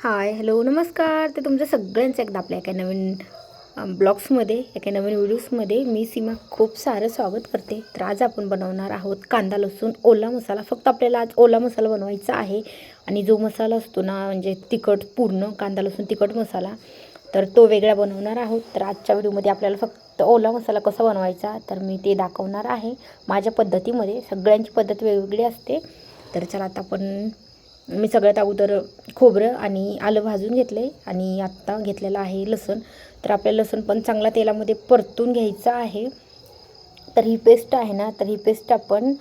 Hi hello नमस्कार. तर तुमचं सगळ्यांचं एकदा आपल्या एका नवीन ब्लॉग्समध्ये एका नवीन व्हिडिओजमध्ये मी सीमा खूप सारं स्वागत करते. तर आज आपण बनवणार आहोत कांदा लसूण ओला मसाला. फक्त आपल्याला आज ओला मसाला बनवायचा आहे. आणि जो मसाला असतो ना म्हणजे तिखट पूर्ण कांदा लसूण तिखट मसाला तर तो वेगळा बनवणार आहोत. तर आजच्या व्हिडिओमध्ये आपल्याला फक्त ओला मसाला कसा बनवायचा तर मी ते दाखवणार आहे. माझ्या पद्धतीमध्ये सगळ्यांची पद्धत वेगवेगळी असते. तर चला आता आपण मी सगळ्यात अगोदर खोबरं आणि आलं भाजून घेतलं आहे आणि आत्ता घेतलेलं आहे लसूण. तर आपल्याला लसूण पण चांगला तेलामध्ये परतून घ्यायचं आहे. तर ही पेस्ट आहे ना तर ही पेस्ट आपण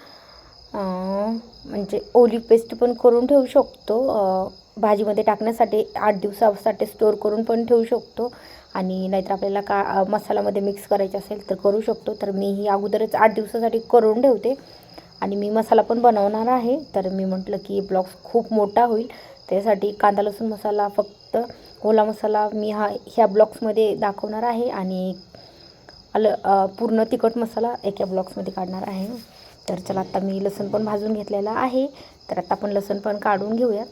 म्हणजे ओली पेस्ट पण करून ठेवू शकतो. भाजीमध्ये टाकण्यासाठी आठ दिवसासाठी स्टोअर करून पण ठेवू शकतो. आणि नाहीतर आपल्याला का मसाल्यामध्ये मिक्स करायचं असेल तर करू शकतो. तर मी ही अगोदरच आठ दिवसासाठी करून ठेवते. आणि मी मसाला पण बनवणार आहे. तर मी म्हटलं की ब्लॉग खूप मोठा होईल. त्यासाठी कांदा लसूण मसाला फक्त ओला मसाला मी हा ह्या ब्लॉक्समध्ये दाखवणार आहे आणि अल पूर्ण तिखट मसाला एका ब्लॉक्समध्ये काढणार आहे. तर चला आता मी लसूण पण भाजून घेतलेला आहे. तर आता आपण लसूण पण काढून घेऊया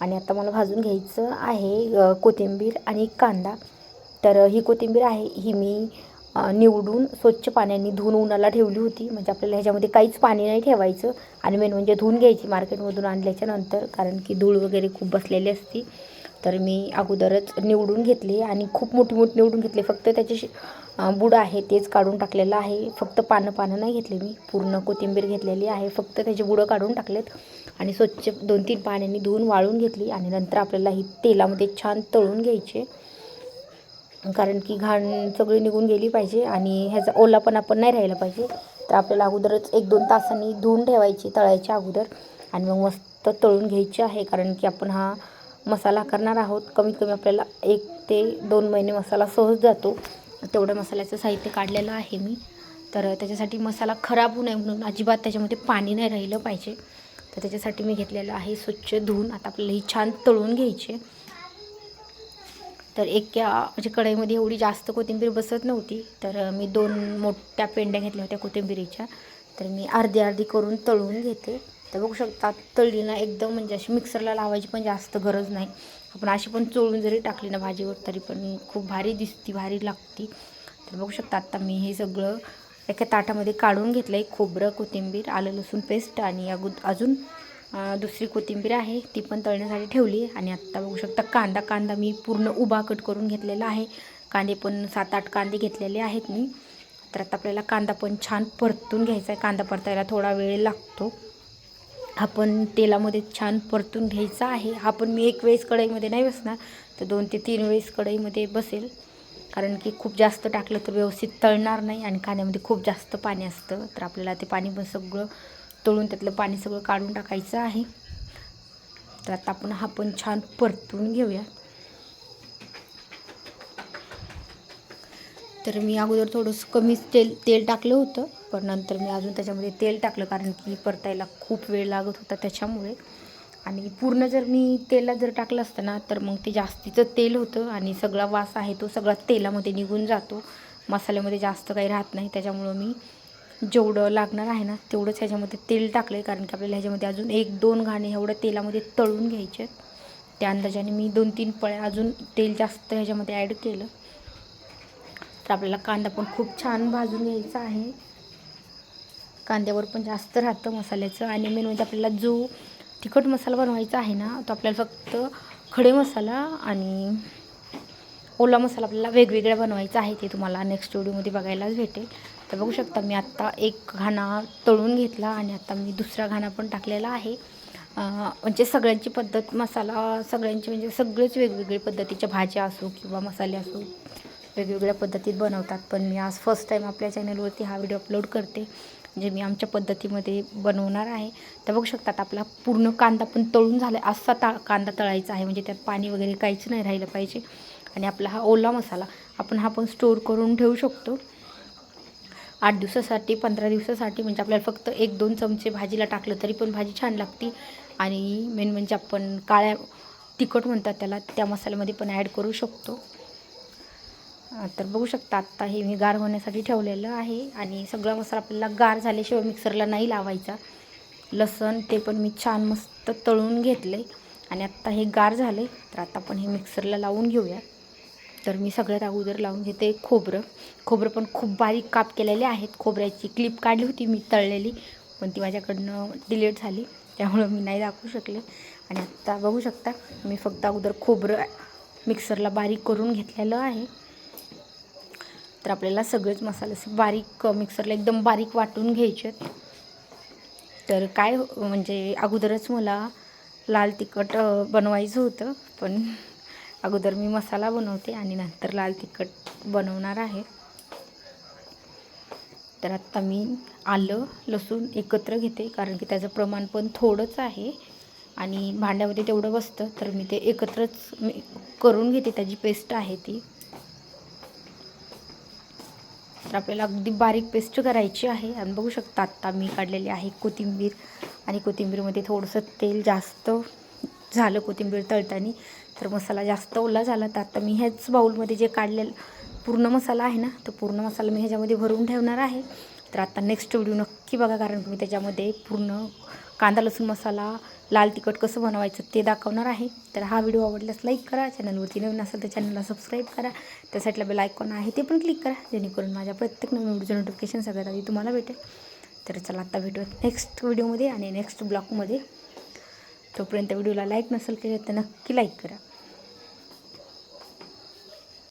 आणि आता मला भाजून घ्यायचं आहे कोथिंबीर आणि कांदा. तर ही कोथिंबीर आहे ही मी निवडून स्वच्छ पाण्याने धुवून उन्हाला ठेवली होती. म्हणजे आपल्याला ह्याच्यामध्ये काहीच पाणी नाही ठेवायचं. आणि मेन म्हणजे धुवून घ्यायची मार्केटमधून आणल्याच्यानंतर कारण की धूळ वगैरे खूप बसलेली असती. तर मी अगोदरच निवडून घेतली आणि खूप मोठी मोठी निवडून घेतली. फक्त त्याचे बुड आहे तेच काढून टाकलेलं आहे. फक्त पानं पानं नाही घेतले मी. पूर्ण कोथिंबीर घेतलेली आहे. फक्त त्याचे बुडं काढून टाकलेत. आणि स्वच्छ दोन तीन पाण्याने धुवून वाळून घेतली. आणि नंतर आपल्याला ही तेलामध्ये छान तळून घ्यायचे. कारण की घाण सगळी निघून गेली पाहिजे आणि ह्याचा ओला पण आपण नाही राहिला पाहिजे. तर आपल्याला अगोदरच एक दोन तासांनी धुवून ठेवायची तळायच्या अगोदर आणि मग मस्त तळून घ्यायची आहे कारण की आपण हा मसाला करणार आहोत. कमीत कमी आपल्याला एक ते दोन महिने मसाला सहज जातो. तेवढं मसाल्याचं साहित्य काढलेलं आहे मी. तर त्याच्यासाठी मसाला खराब होऊ नये म्हणून अजिबात त्याच्यामध्ये पाणी नाही राहिलं पाहिजे. तर त्याच्यासाठी मी घेतलेलं आहे स्वच्छ धुवून. आता आपल्याला ही छान तळून घ्यायची. तर एका म्हणजे कढईमध्ये एवढी जास्त कोथिंबीर बसत नव्हती. तर मी दोन मोठ्या पेंड्या घेतल्या होत्या कोथिंबीरीच्या. तर मी अर्धी अर्धी करून तळून घेते. तर बघू शकता तळली ना एकदम म्हणजे अशी मिक्सरला लावायची पण जास्त गरज नाही. आपण अशी पण चोळून जरी टाकली ना भाजीवर तरी पण खूप भारी दिसती भारी लागती. तर बघू शकता आत्ता मी हे सगळं एका ताटामध्ये काढून घेतलं आहे खोबरं कोथिंबीर आलं लसूण पेस्ट आणि अगो अजून दुसरी कोथिंबीर आहे ती पण तळण्यासाठी ठेवली. आणि आत्ता बघू शकता कांदा कांदा मी पूर्ण उभा कट करून घेतलेला आहे. कांदे पण सात आठ कांदे घेतलेले आहेत मी. तर आता आपल्याला कांदा पण छान परतून घ्यायचा आहे. कांदा परतायला थोडा वेळ लागतो. हा पण तेलामध्ये छान परतून घ्यायचा आहे. हा पण मी एक वेळेस कढईमध्ये नाही बसणार तर दोन ते तीन वेळेस कढईमध्ये बसेल. कारण की खूप जास्त टाकलं तर व्यवस्थित तळणार नाही आणि कांद्यामध्ये खूप जास्त पाणी असतं. तर आपल्याला ते पाणी पण सगळं तळून त्यातलं पाणी सगळं काढून टाकायचं आहे. तर आता आपण हा पण छान परतून घेऊया. तर मी अगोदर थोडंसं कमीच तेल तेल टाकलं होतं पण नंतर मी अजून त्याच्यामध्ये तेल टाकलं कारण की परतायला खूप वेळ लागत होता त्याच्यामुळे. आणि पूर्ण जर मी तेला जर टाकलं असतं ना तर मग ते जास्तीचं तेल होतं आणि सगळा वास आहे तो सगळा तेलामध्ये निघून जातो. मसाल्यामध्ये जास्त काही राहत नाही त्याच्यामुळं मी जेवढं लागणार आहे ना तेवढंच ह्याच्यामध्ये तेल टाकलं आहे कारण की आपल्याला ह्याच्यामध्ये अजून एक दोन घाणे एवढं तेलामध्ये तळून घ्यायचे त्या अंदाजाने मी दोन तीन पळ्या अजून तेल जास्त ह्याच्यामध्ये ॲड केलं. तर आपल्याला कांदा पण खूप छान भाजून घ्यायचा आहे. कांद्यावर पण जास्त राहतं मसाल्याचं. आणि मेन म्हणजे आपल्याला जो तिखट मसाला बनवायचा आहे ना तो आपल्याला फक्त खडे मसाला आणि ओला मसाला आपल्याला वेगवेगळा बनवायचा आहे ते तुम्हाला नेक्स्ट व्हिडिओमध्ये बघायलाच भेटेल. तर बघू शकता मी आत्ता एक घाणा तळून घेतला आणि आत्ता मी दुसरा घाणा पण टाकलेला आहे. म्हणजे सगळ्यांची पद्धत मसाला सगळ्यांची म्हणजे सगळेच वेगवेगळे पद्धतीच्या भाज्या असो किंवा मसाले असो वेगवेगळ्या पद्धतीत बनवतात. पण मी आज फर्स्ट टाईम आपल्या चॅनलवरती हा व्हिडिओ अपलोड करते. जे मी आमच्या पद्धतीमध्ये बनवणार आहे. तर बघू शकतात आपला पूर्ण कांदा पण तळून झाला आहे असा ता कांदा तळायचा आहे. म्हणजे त्यात पाणी वगैरे काहीच नाही राहिलं पाहिजे. आणि आपला हा ओला मसाला आपण हा पण स्टोअर करून ठेवू शकतो. आठ दिवसासाठी पंधरा दिवसासाठी म्हणजे आपल्याला फक्त एक दोन चमचे भाजीला टाकलं तरी पण भाजी छान लागते. आणि मेन म्हणजे आपण काळ्या तिखट म्हणतात त्याला त्या मसाल्यामध्ये पण ॲड करू शकतो. तर बघू शकता आत्ता हे मी गार होण्यासाठी ठेवलेलं आहे. आणि सगळा मसाला आपल्याला गार झाल्याशिवाय मिक्सरला नाही लावायचा. लसण ते पण मी छान मस्त तळून घेतले आणि आत्ता हे गार झाले तर आता आपण हे मिक्सरला लावून घेऊया. तर मी सगळ्यात अगोदर लावून घेते खोबरं. खोबरं पण खूप बारीक काप केलेले आहेत. खोबऱ्याची क्लिप काढली होती मी तळलेली पण ती माझ्याकडनं डिलीट झाली. त्यामुळं मी नाही दाखवू शकले. आणि आत्ता बघू शकता मी फक्त अगोदर खोबरं मिक्सरला बारीक करून घेतलेलं आहे. तर आपल्याला सगळेच मसाले असे बारीक मिक्सरला एकदम बारीक वाटून घ्यायचे आहेत. तर काय हो- म्हणजे अगोदरच मला लाल तिखट बनवायचं होतं पण अगोदर मी मसाला बनवते आणि नंतर लाल तिखट बनवणार आहे. तर आत्ता मी आलं लसूण एकत्र घेते कारण की त्याचं प्रमाण पण थोडंच आहे. आणि भांड्यामध्ये तेवढं बसतं तर मी ते एकत्रच मी करून घेते त्याची पेस्ट आहे ती. तर आपल्याला अगदी बारीक पेस्ट करायची आहे. आणि बघू शकता आत्ता मी काढलेली आहे कोथिंबीर. आणि कोथिंबीरमध्ये थोडंसं तेल जास्त झालं कोथिंबीर तळताना. तर मसाला जास्त ओला झाला तर आता मी ह्याच बाऊलमध्ये जे काढलेलं पूर्ण मसाला आहे ना तो पूर्ण मसाला मी ह्याच्यामध्ये भरून ठेवणार आहे. तर आता नेक्स्ट व्हिडिओ नक्की बघा कारण की मी त्याच्यामध्ये पूर्ण कांदा लसूण मसाला लाल तिखट कसं बनवायचं ते दाखवणार आहे. तर हा व्हिडिओ आवडल्यास लाईक करा चॅनलवरती नवीन असेल तर चॅनलला सबस्क्राईब करा. त्या साईडला बेल आयकॉन आहे ते पण क्लिक करा जेणेकरून माझ्या प्रत्येक नवीन व्हिडिओचं नोटिफिकेशन सगळ्यात आधी तुम्हाला भेटेल. तर चला आता भेटूया नेक्स्ट व्हिडिओमध्ये आणि नेक्स्ट ब्लॉगमध्ये तोपर्यंत व्हिडिओला लाईक नसेल केलं तर नक्की लाईक करा.